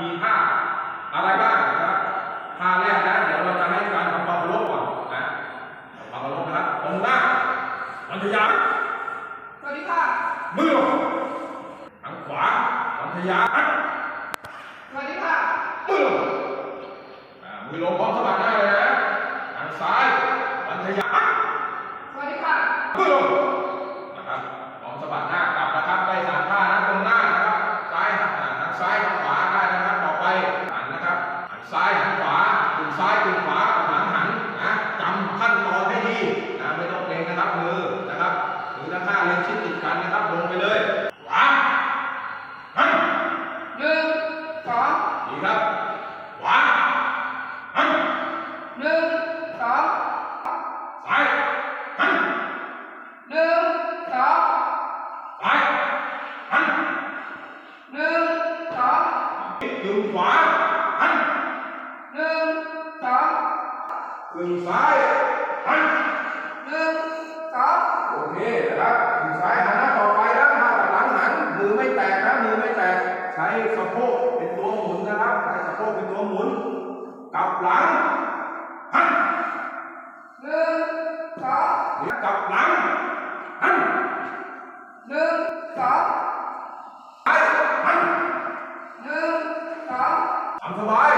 มีท่าอะไรบ้างนะครับท่าแรกนะเดี๋ยวเราจะให้การทำความเคารพก่อนนะความเคารพนะครับตรงหน้าวันทยาสวัสดีค่ะมือลงทางขวาวันทยาสวัสดีค่ะมือลงอ่ามือลงพร้อมสะบัดหน้าเลยนะทางซ้ายวันทยาสวัสดีค่ะมือลงนะครับพร้อมสะบัดหน้ากลับนะครับได้สามท่านะตรงหน้านะครับซ้ายหันทางซ้ายทางขวา ซ้ายหันขวาตึงซ้ายตึงขวากับหลังหันนะจำขั้นตอนให้ดีนะไม่ต้องเกรงนะครับมือนะครับมือทั้งห้าเล็งชิดติดกันนะครับลงไปเลยขวาหันหนึ่งสองดีครับขวาหันหนึ่งสองซ้ายหันหนึ่งสองซ้ายหันหนึ่งสองกึ่งขวา สองขึ้นซ้ายหันหนึ่งสองโอเคนะครับขึ้นซ้ายหันต่อไปแล้วหันหลังหันมือไม่แตกนะมือไม่แตกใช้สะโพกเป็นตัวหมุนนะครับใช้สะโพกเป็นตัวหมุนกลับหลังหันหนึ่งสองกลับหลังหันหนึ่งสองไปหันหนึ่งสองทำสบาย